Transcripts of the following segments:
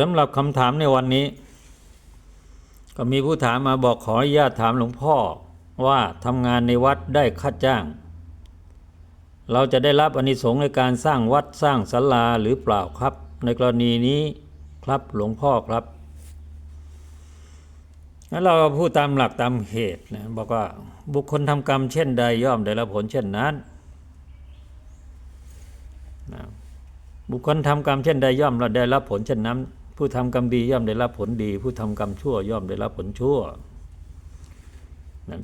สำหรับคำถามในวันนี้ ก็มีผู้ถามมาบอกขออนุญาตถามหลวงพ่อว่าทำงานในวัดได้ค่าจ้าง เราจะได้รับอนิสงส์ในการสร้างวัดสร้างศาลาหรือเปล่าครับ ในกรณีนี้ครับหลวงพ่อครับงั้นเราพูดตามหลักตามเหตุนะบอกว่าบุคคลทำกรรมเช่นใดย่อมได้รับผลเช่นนั้นนะ บุคคลทำกรรมเช่นใดย่อมเราได้รับผลเช่นนั้น ผู้ทำกรรมดีย่อมได้รับผลดี ผู้ทำกรรมชั่วย่อมได้รับผลชั่ว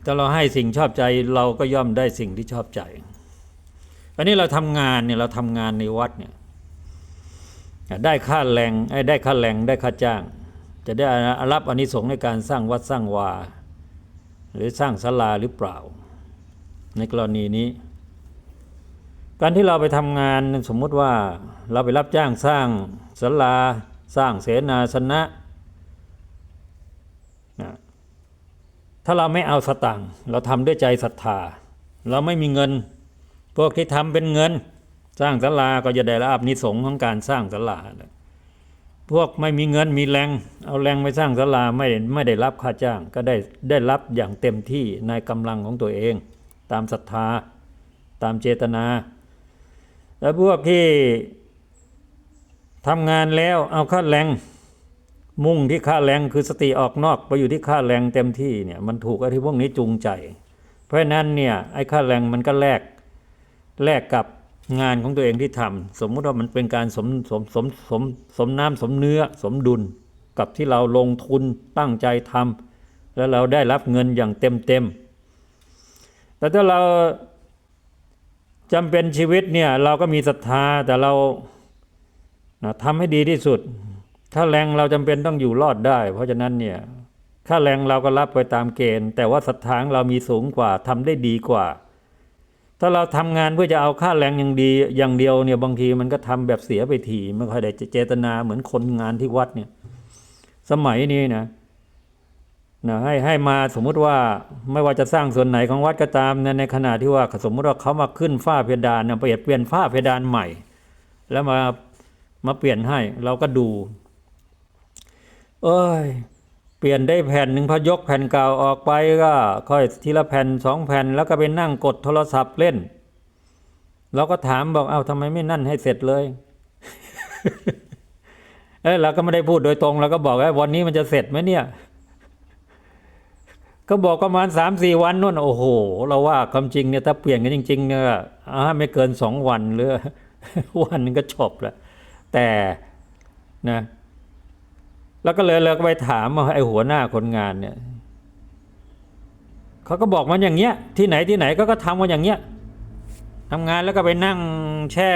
ถ้าเราให้สิ่งชอบใจเราก็ย่อมได้สิ่งที่ชอบใจ อันนี้เราทำงานเนี่ยเราทำงานในวัดเนี่ยได้ค่าแรงได้ค่าแรงได้ค่าจ้าง จะได้รับอานิสงส์ในการสร้างวัดสร้างวา หรือสร้างศาลาหรือเปล่า ในกรณีนี้ การที่เราไปทำงานสมมุติว่าเราไปรับจ้างสร้างศาลาสร้างเสนาสนะนะถ้าเราไม่เอาสตังค์เราทำด้วยใจศรัทธา เราไม่มีเงิน พวกที่ทำเป็นเงิน สร้างศาลาก็จะได้รับนิสงของการสร้างศาลาพวกไม่มีเงินมีแรงเอาแรงไปสร้างศาลาไม่ไม่ได้รับค่าจ้าง ก็ได้ได้รับอย่างเต็มที่ในกำลังของตัวเอง ตามศรัทธา ตามเจตนา แล้วพวกที่ทำงานแล้วเอาค่าแรงมุ่งที่ค่าแรงคือสติออกนอกไปอยู่ที่ค่าแรงเต็มที่เนี่ยมันถูกไอ้ที่พวกนี้จูงใจ เพราะนั้นเนี่ยไอ้ค่าแรงมันก็แลกแลกกับงานของตัวเองที่ทำสมมุติว่ามันเป็นการสมสมสมสมสมน้ำสมเนื้อสมดุล กับที่เราลงทุนตั้งใจทำแล้วเราได้รับเงินอย่างเต็มเต็มแต่ถ้าเรา จำเป็นชีวิตเนี่ยเราก็มีศรัทธาแต่เรานะทำให้ดีที่สุด ถ้าแรงเราจำเป็นต้องอยู่รอดได้ เพราะฉะนั้นเนี่ยค่าแรงเราก็รับไปตามเกณฑ์ แต่ว่าศรัทธาเรามีสูงกว่าทำได้ดีกว่า ถ้าเราทำงานเพื่อจะเอาค่าแรงอย่างดีอย่างเดียวเนี่ยบางทีมันก็ทำแบบเสียไปทีไม่ค่อยได้เจตนาเหมือนคนงานที่วัดเนี่ยสมัยนี้นะ นะให้ให้มาสมมุติว่าไม่ว่าจะสร้างส่วนไหนของวัดก็ตามในในขณะที่ว่าสมมุติว่าเขามาขึ้นฝ้าเพดานเนี่ยเปลี่ยนเปลี่ยนฝ้าเพดานใหม่ แล้วมามาเปลี่ยนให้เราก็ดู เอ้ยเปลี่ยนได้แผ่นหนึ่งพอยกแผ่นเก่าออกไปก็ค่อยทีละแผ่นสองแผ่นแล้วก็ไปนั่งกดโทรศัพท์เล่นเราก็ถามบอกเอาทำไมไม่นั่นให้เสร็จเลยเอ้ยเราก็ไม่ได้พูดโดยตรงเราก็บอกว่าวันนี้มันจะเสร็จไหมเนี่ย ก็บอกประมาณสามสี่วันนู่นโอ้โห เราว่าความจริงเนี่ยถ้าเปลี่ยนกันจริงๆเนี่ยอ่าไม่เกินสองวันหรือวันนึงก็จบแล้วแต่นะแล้วก็เลยเราก็ไปถามไอ้หัวหน้าคนงานเนี่ยเขาก็บอกมันอย่างเงี้ย ที่ไหนที่ไหนก็ก็ทำกันอย่างเงี้ยทำงานแล้วก็ไปนั่งแช่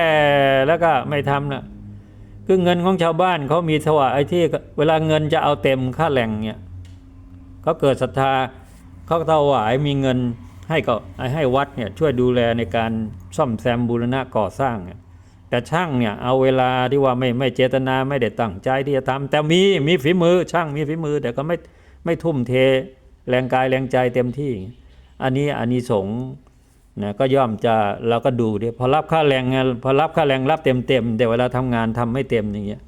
แล้วก็ไม่ทำนะคือเงินของชาวบ้านเขามีถวายไอ้ที่เวลาเงินจะเอาเต็มค่าแรงเนี่ย เขาเกิดศรัทธาเขาถวายมีเงินให้ก็ให้วัดเนี่ยช่วยดูแลในการซ่อมแซมบูรณะก่อสร้างเนี่ยแต่ช่างเนี่ยเอาเวลาที่ว่าไม่ไม่เจตนาไม่ได้ตั้งใจที่จะทำแต่มีมีฝีมือช่างมีฝีมือ แต่ก็ไม่ไม่ทุ่มเทแรงกายแรงใจเต็มที่ อันนี้อานิสงส์นะก็ย่อมจะเราก็ดูดิพอรับค่าแรงงานพอรับค่าแรงรับเต็มเต็มๆแต่เวลาทำงานทำไม่เต็มอย่างเงี้ย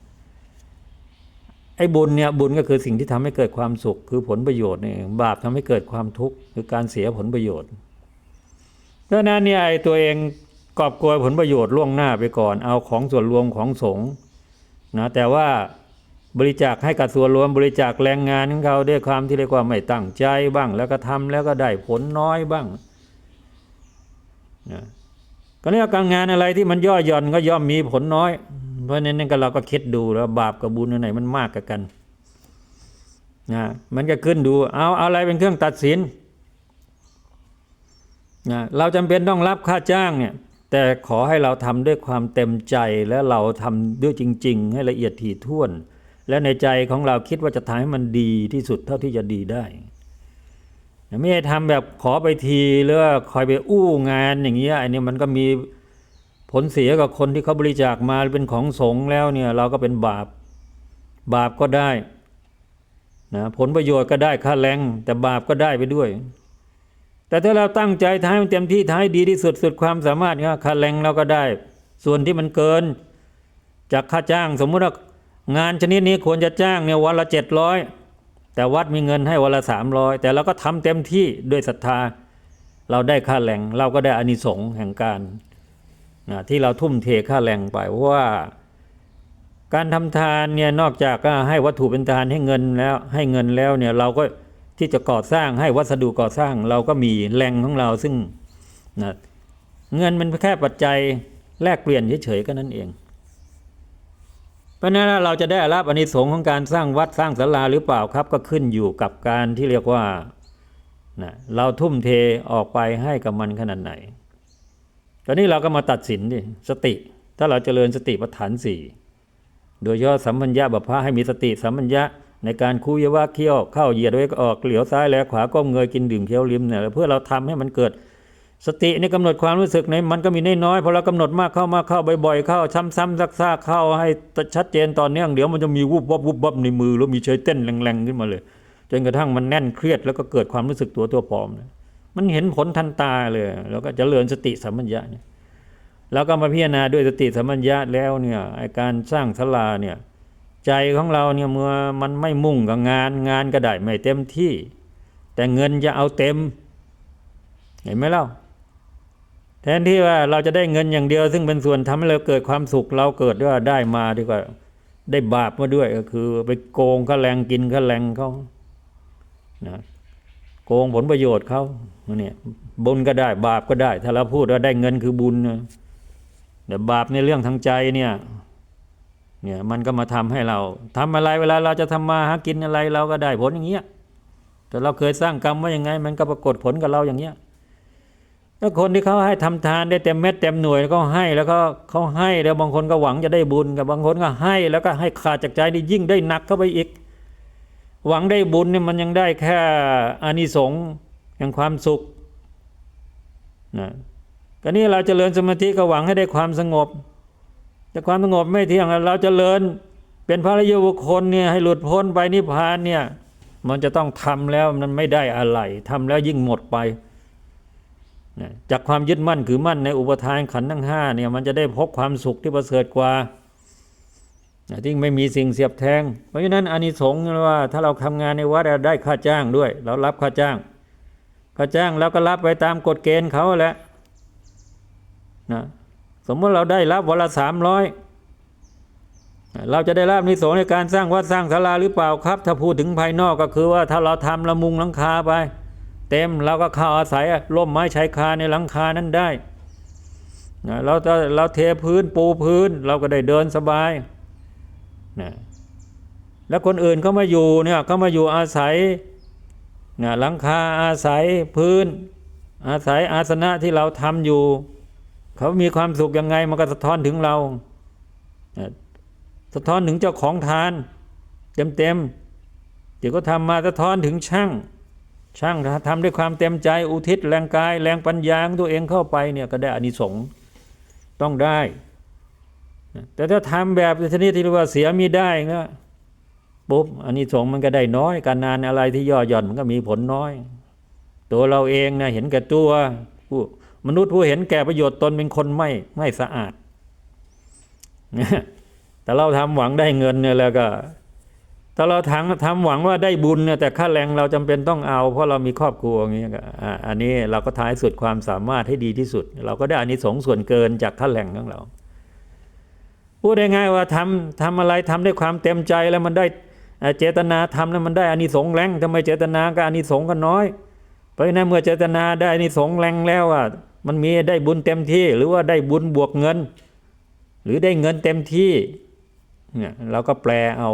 ไอ้บุญเนี่ยบุญก็คือสิ่งที่ทำให้เกิดความสุข คือผลประโยชน์เนี่ยบาปทำให้เกิดความทุกข์คือการเสียผลประโยชน์เพราะนั้นเนี่ยไอ้ตัวเองกอบโกยผลประโยชน์ล่วงหน้าไปก่อน เอาของส่วนรวมของสงฆ์นะแต่ว่าบริจาคให้กับส่วนรวมบริจาคแรงงานของเขาด้วยความที่เรียกว่าไม่ตั้งใจบ้าง แล้วก็ทำแล้วก็ได้ผลน้อยบ้างนะก็เรียกการงานอะไรที่มันย่อหย่อนก็ย่อมมีผลน้อย เพราะฉะนั้นก็เราก็คิดดูแล้วบาปกับบุญอันไหนมันมากกว่ากันนะมันก็ขึ้นดูเอาเอาอะไรเป็นเครื่องตัดสินนะเราจำเป็นต้องรับค่าจ้างเนี่ยแต่ขอให้เราทำด้วยความเต็มใจและเราทำด้วยจริง ๆ ให้ละเอียดถี่ถ้วน และในใจของเราคิดว่าจะทำให้มันดีที่สุดเท่าที่จะดีได้ไม่ใช่ทำแบบขอไปทีหรือคอยไปอู้งานอย่างเงี้ยอันนี้มันก็มี ผลเสียกับคนที่เขาบริจาคมาเป็นของสงฆ์แล้วเนี่ยเราก็เป็นบาป บาปก็ได้นะผลประโยชน์ก็ได้ค่าแรงแต่บาปก็ได้ไปด้วย แต่ถ้าเราตั้งใจท้ายมันเต็มที่ท้ายดีที่สุดสุดความสามารถเนี่ยค่าแรงเราก็ได้ ส่วนที่มันเกิน จากค่าจ้างสมมุติว่างานชนิดนี้ควรจะจ้างเนี่ยวันละเจ็ดร้อยแต่วัดมีเงินให้วันละสามร้อยแต่เราก็ทำเต็มที่ด้วยศรัทธา เราได้ค่าแรงเราก็ได้อานิสงส์แห่งการ นะที่เราทุ่มเทค่าแรงไปว่า การทำทานเนี่ยนอกจากให้วัตถุเป็นทานให้เงินแล้วให้เงินแล้วเนี่ยเราก็ที่จะก่อสร้างให้วัสดุก่อสร้างเราก็มีแรงของเราซึ่งนะเงินมันแค่ปัจจัยแลกเปลี่ยนเฉยๆก็นั่นเอง เพราะนั้นเราจะได้รับอานิสงส์ของการสร้างวัดสร้างศาลาหรือเปล่าครับ ก็ขึ้นอยู่กับการที่เรียกว่านะเราทุ่มเทออกไปให้กับมันขนาดไหน ตอนนี้เราก็มาตัดสินดิสติ ถ้าเราเจริญสติปัฏฐานสี่โดยเฉพาะสัมปัญญาบัพพะให้มีสติสัมปัญญะในการคุยว่าเคี้ยวเข้าเหยียดไว้ออกเหลียวซ้ายแลขวาก้มเงยกินดื่มเคี้ยวลิ้มเนี่ยเพื่อเราทำให้มันเกิด สติในกำหนดความรู้สึกในมันก็มีน้อยๆพอเรากำหนดมากเข้ามากเข้าบ่อยๆเข้าซ้ำๆซักๆเข้าให้ชัดเจนตอนเนื่องเดี๋ยวมันจะมีวุบวับวุบวับในมือแล้วมีเฉยเต้นแรงๆขึ้นมาเลย จนกระทั่งมันแน่นเครียดแล้วก็เกิดความรู้สึกตัวตัวปลอมเนี่ย มันเห็นผลทันตาเลย แล้วก็เจริญสติสัมปัญญะเนี่ยแล้วก็มาพิจารณาด้วยสติสัมปัญญะแล้วเนี่ยไอการสร้างศาลาเนี่ยใจของเราเนี่ยเมื่อมันไม่มุ่งกับงานงานก็ได้ไม่เต็มที่ แต่เงินจะเอาเต็ม เห็นไหมเล่าแทนที่ว่าเราจะได้เงินอย่างเดียว ซึ่งเป็นส่วนทำให้เราเกิดความสุขเราเกิดว่าได้มาดีกว่าได้บาปมาด้วยก็คือ ไปโกงข้าแรงกินข้าแรงเขานะ โกงผลประโยชน์เขาเนี่ยบุญก็ได้บาปก็ได้ ถ้าเราพูดว่าได้เงินคือบุญนะแต่บาปในเรื่องทางใจเนี่ยเนี่ยมันก็มาทำให้เราทำอะไรเวลาเราจะทำมาหากินอะไรเราก็ได้ผลอย่างเงี้ยแต่เราเคยสร้างกรรมไว้ยังไง มันก็ปรากฏผลกับเราอย่างเงี้ยถ้าคนที่เขาให้ทำทานได้เต็มเม็ดเต็มหน่วยก็ให้แล้วก็เขาให้แล้วบางคนก็หวังจะได้บุญกับบางคนก็ให้ แล้วก็ให้ขาดจากใจนี่ยิ่งได้หนักเข้าไปอีก หวังได้บุญเนี่ยมันยังได้แค่อานิสงส์แห่งความสุขนะก็นี่เราจเจริญสมาธิก็หวังให้ได้ความสงบ แต่ความสงบไม่เที่ยงเราจเจริญเป็นพระรยบุคคลเนี่ยให้หลุดพ้นไปนิพพานเนี่ยมันจะต้องทำแล้วมันไม่ได้อะไรทำแล้วยิ่งหมดไปจากความยึดมั่นถือมั่นในอุปทานขันธ์ทั้งห้าเนี่ยมันจะได้พบความสุขที่ประเสริฐกว่า ที่ไม่มีสิ่งเสียบแทง เพราะฉะนั้นอานิสงส์ว่าถ้าเราทำงานในวัดเราได้ค่าจ้างด้วย เรารับค่าจ้าง ค่าจ้างแล้วก็รับไปตามกฎเกณฑ์เขาแหละนะสมมติเราได้รับวันละสามร้อยเราจะได้รับนิสงส์ในการสร้างวัดสร้างศาลาหรือเปล่าครับ ถ้าพูดถึงภายนอกก็คือว่าถ้าเราทำละมุงหลังคาไป เต็มเราก็เข้าอาศัยร่มไม้ชายคาในหลังคานั้นได้นะเราจะเราเทพื้นปูพื้น เราก็ได้เดินสบาย นะแล้วคนอื่นเขามาอยู่เนี่ยเขามาอยู่อาศัยนะหลังคาอาศัยพื้น อาศัยอาสนะที่เราทำอยู่ เขามีความสุขยังไงมันก็สะท้อนถึงเรานะสะท้อนถึงเจ้าของทาน เต็มๆเดี๋ยวก็ทำมาสะท้อนถึงช่าง ช่างทำด้วยความเต็มใจอุทิศแรงกาย แรงปัญญาของตัวเองเข้าไปเนี่ยก็ได้อานิสงส์ต้องได้ แต่ถ้าทำแบบชนิดที่เรียกว่าเสียมีได้ก็ปุ๊บอานิสงส์มันก็ได้น้อย การงานอะไรที่ย่อหย่อนมันก็มีผลน้อย ตัวเราเองนะเห็นแก่ตัวผู้มนุษย์ผู้เห็นแก่ประโยชน์ตนเป็นคนไม่ไม่สะอาดแต่เราทำหวังได้เงินเนี่ยแล้วก็ถ้าเราทำทำหวังว่าได้บุญเนี่ยแต่ค่าแรงเราจำเป็นต้องเอา เพราะเรามีครอบครัวอย่างเงี้ยอันนี้เราก็ท้ายสุดความสามารถให้ดีที่สุด เราก็ได้อานิสงส์ส่วนเกินจากค่าแรงของเรา พูดง่ายๆว่าทำทำอะไรทำด้วยความเต็มใจแล้วมันได้เจตนาทำแล้วมันได้อานิสงส์แรงทำไมเจตนาก็อานิสงส์ก็น้อย เพราะฉะนั้นเมื่อเจตนาได้อานิสงส์แรงแล้วอะมันมีได้บุญเต็มที่ หรือว่าได้บุญบวกเงิน หรือได้เงินเต็มที่เนี่ยเราก็แปลเอา